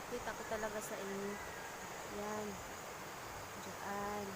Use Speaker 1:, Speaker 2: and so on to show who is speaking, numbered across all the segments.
Speaker 1: ipapakita ko talaga sa inyo. Yan. Diyan.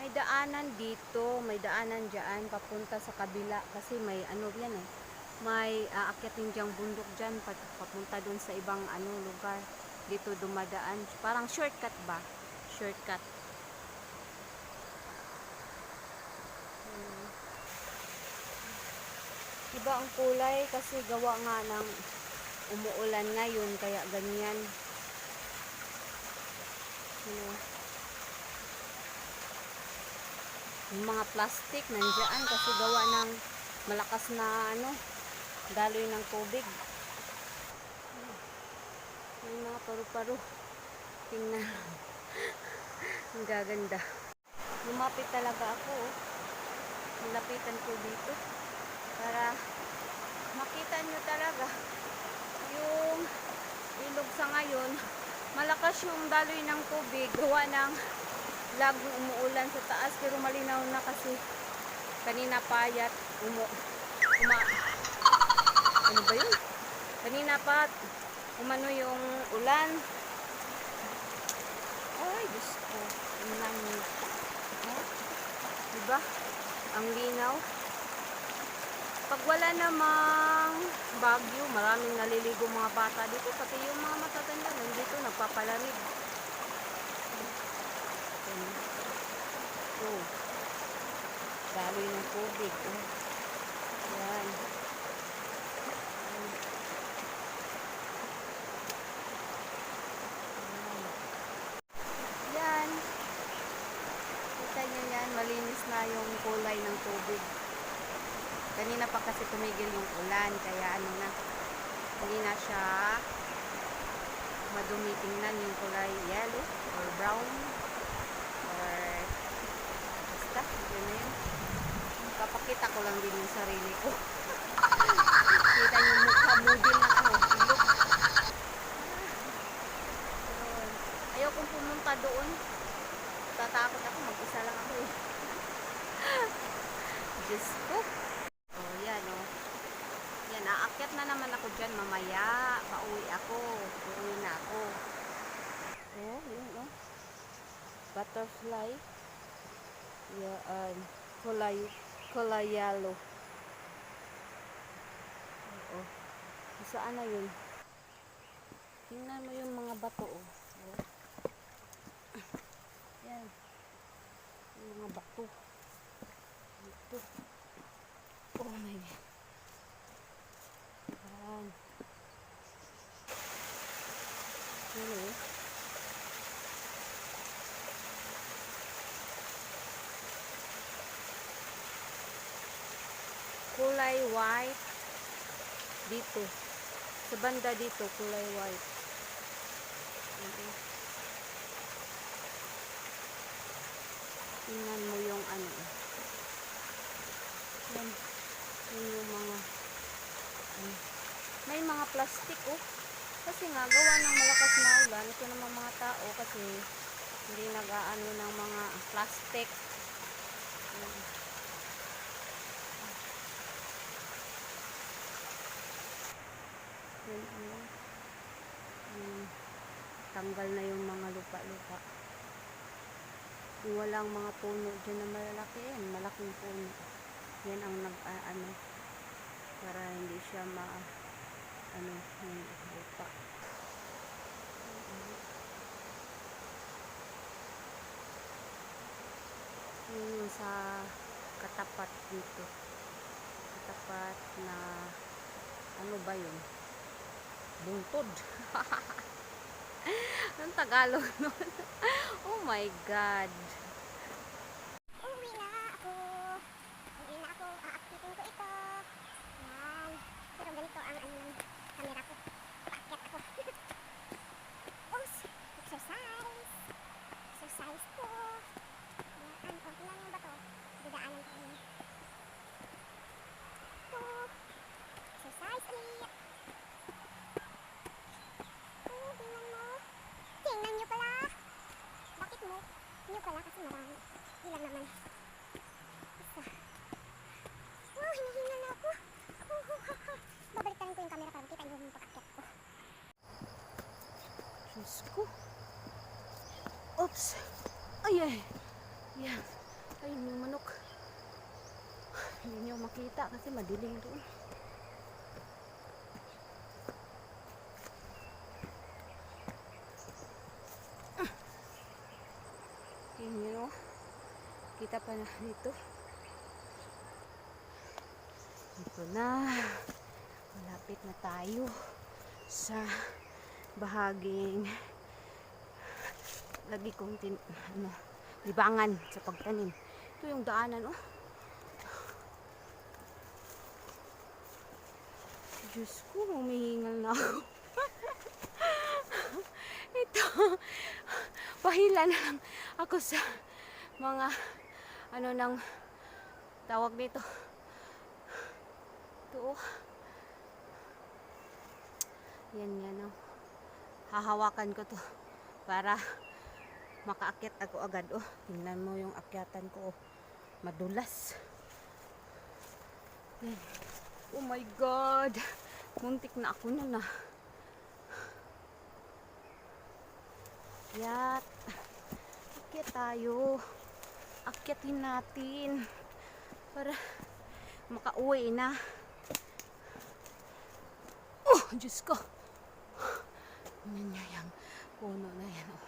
Speaker 1: May daanan dito, may daanan diyan papunta sa kabila kasi may ano yan eh. May aakyatin diyang bundok diyan papunta doon sa ibang ano lugar. Dito dumadaan. Parang shortcut ba? Shortcut. Hmm. Iba ang kulay kasi gawa nga ng umuulan ngayon kaya ganyan. Ano? Yung mga plastic nandiyan kasi gawa ng malakas na ano daloy ng tubig. May mga paru-paro. Tingnan. ang gaganda. Lumapit talaga ako. Oh. Nilapitan ko dito para makita nyo talaga yung sa ngayon malakas yung daloy ng tubig gawa ng lagong umuulan sa taas pero malinaw na kasi kanina payat umu uma ano ba yun? Kanina pa umano yung ulan. Ay Diyos ko tingnan nyo oh, diba? Ang linaw pag wala namang bagyo, maraming naliligo mga bata dito, pati yung mga matatanda nandito nagpapalamig. Oh. Daloy ng tubig. Oh. Yan. Yan. Kita nyo yan, malinis na yung kulay ng tubig. Kanina pa kasi tumigil yung ulan, kaya ano na, hindi na siya madumi tingnan yung kulay yellow or brown or basta, yun na yun. Kapakita ko lang din yung sarili ko. Kita niyo mukha model na ako, ilog. Yun. Ayaw kong pumunta doon. Tatakot ako, mag-isa lang ako eh. Diyos ko. Oh, yan oh. Yan, aakyat na naman ako dyan mamaya. Pauwi ako. Pauwi na ako. Oh, yun oh. Butterfly. Yan. Kulay, kulay yellow. Oh. Saan na yun? Tingnan mo yung mga bato oh. oh. Yung mga bato. Ito. Oh my God. Yan. Yan eh. Kulay white. Dito. Sa banda dito, kulay white. Eh. Tingnan mo yung ano. Yan. Yan yung mga ano. May mga plastic oh. Kasi nga gawa ng malakas na ulan, ito naman mga tao kasi hindi nag-aano ng mga plastic. Yan. Yan, ano. Tanggal na yung mga lupa-lupa. Walang mga puno dyan na malalaki yan, malaking puno. Yan ang nag, ah, ano, para hindi siya ma, ano, yung lupa. Yun yung sa katapat dito. Katapat na, ano ba yun? Bungtod. Anong Tagalog nun? oh my God.
Speaker 2: tingnan nyo pala. Bakit mo? Nyo pala kasi marami. Ilan naman. Isa. Oh, wow, hinihingal na ako. Oh, oh, ko yung camera para makita yung pakakyat ko. Diyos ko. Oops.
Speaker 1: Ay, ay. Yan. Ayun yung manok. Hindi nyo makita kasi madilim doon. Kita pa na dito. Ito na. Malapit na tayo sa bahaging lagi kong tin, ano, libangan sa pagtanim. Ito yung daanan, oh. Diyos ko, humihingal na ako. Ito, pahila na lang ako sa mga, ano nang tawag dito. Ito, oh. Yan, yan, oh. Hahawakan ko to para makaakyat ako agad. Oh, tingnan mo yung akyatan ko. Oh. Madulas. Yan. Oh my God. Muntik na ako na na. Akyat. Akyat tayo. Akyatin natin. Para makauwi na. Oh, Diyos ko. Yan niya yung puno na yan. Oh.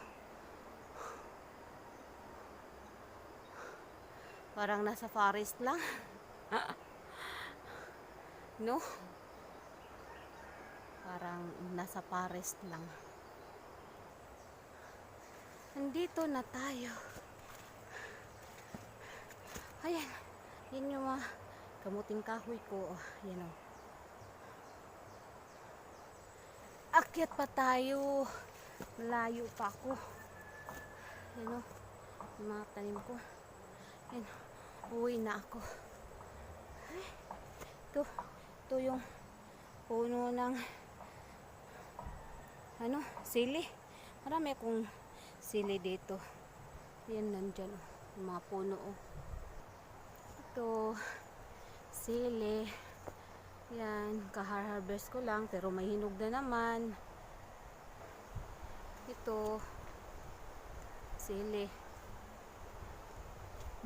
Speaker 1: Parang nasa forest lang. no? Parang nasa forest lang. Nandito na tayo. Ayan. Yan yung mga kamuting kahoy ko. Oh, Yan o. Akyat pa tayo. Malayo pa ako. Yan o. Yung mga tanim ko. Yan. Uwi na ako. Ay, ito. Ito yung puno ng ano, sili. Marami akong sili dito. Yan nandyan. Oh. Yung mga puno. Oh. Ito. Sili. Yan. Kahar-harvest ko lang. Pero may hinog na naman. Ito. Sili.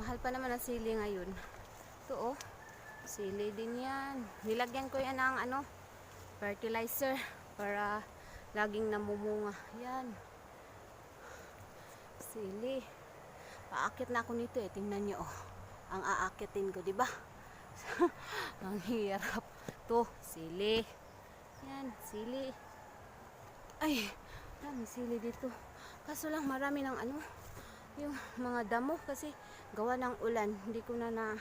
Speaker 1: Mahal pa naman ang sili ngayon. Ito oh. Sili din yan. Nilagyan ko yan ng ano, fertilizer para laging namumunga. Yan. Sili. Paakit na ako nito eh. Tingnan nyo oh. Ang aakitin ko, di ba? ang hirap. To, sili. Yan, sili. Ay, marami sili dito. Kaso lang marami ng ano, yung mga damo kasi gawa ng ulan hindi ko na, na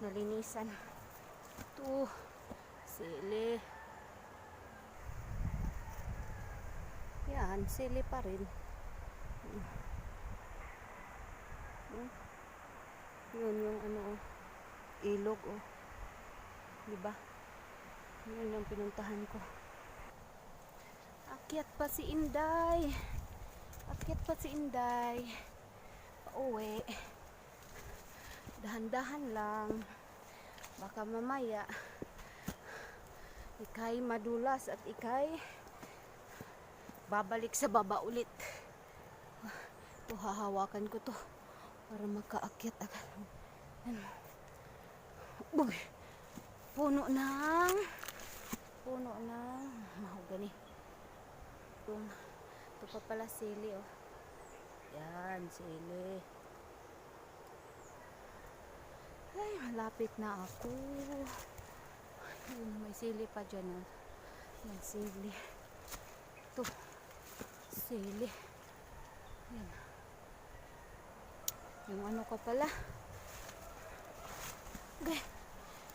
Speaker 1: nalinisan ito sili yan sili pa rin Hmm. Yun yung ano oh, ilog oh. Di ba yun yung pinuntahan ko. Akyat pa si Inday. Akyat pa si Inday. Pauwi. Dahan-dahan lang. Baka mamaya ikay madulas at ikay babalik sa baba ulit. Ito hahawakan ko to para makaakyat agad ano Uy, puno ng puno ng mahogani itong ito pa pala sili oh yan, sili. Ay, malapit na ako. Ayun, may sili pa dyan. Oh. Yan, sili. Ito. Sili. Yan. Yung ano ko pala. Okay.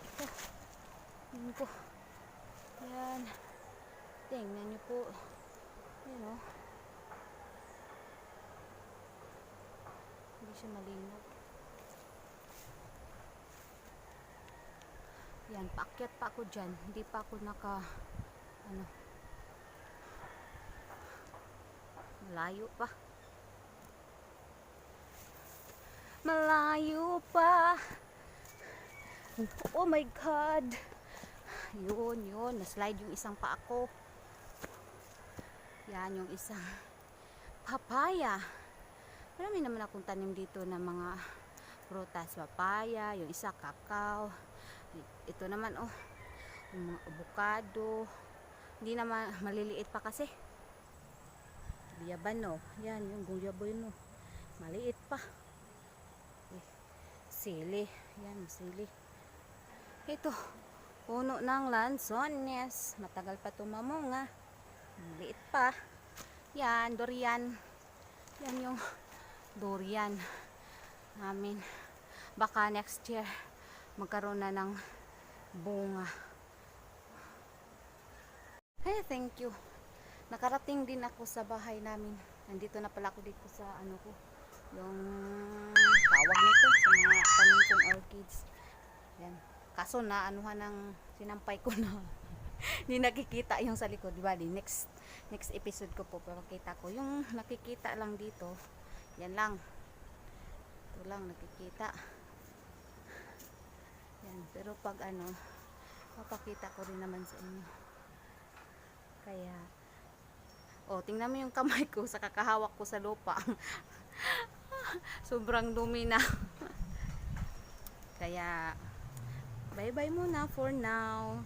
Speaker 1: Ito. Yan ko. Yan. Tingnan niyo po. Yan oh. Hindi siya malinaw. Yan, paakyat pa ako dyan. Hindi pa ako naka, ano, malayo pa. Malayo pa. Oh my God. Yun, yun. Na-slide yung isang pa ako. Yan, yung isang papaya. Marami naman akong tanim dito ng mga prutas, papaya, yung isa kakao. Ito naman oh, yung mga avocado. Hindi naman maliliit pa kasi. Biyabano, yan yung guyabo yun oh. Maliit pa. Sili, yan sili. Ito, puno ng lansones. Matagal pa tumamunga. Maliit pa. Yan, durian. Yan yung durian namin. Baka next year magkaroon na ng bunga. Hey, thank you. Nakarating din ako sa bahay namin. Nandito na pala ako dito sa ano ko. Yung tawag nito sa mga tanim kong orchids. Yan. Kaso na anuhan ng sinampay ko na. Hindi nakikita yung sa likod. Di ba? Di next next episode ko po papakita ko. Yung nakikita lang dito, yan lang. Ito lang nakikita. Yan. Pero pag ano, papakita ko rin naman sa inyo. Kaya, oh, tingnan mo yung kamay ko sa kakahawak ko sa lupa. Sobrang dumi na. Kaya, bye-bye muna for now.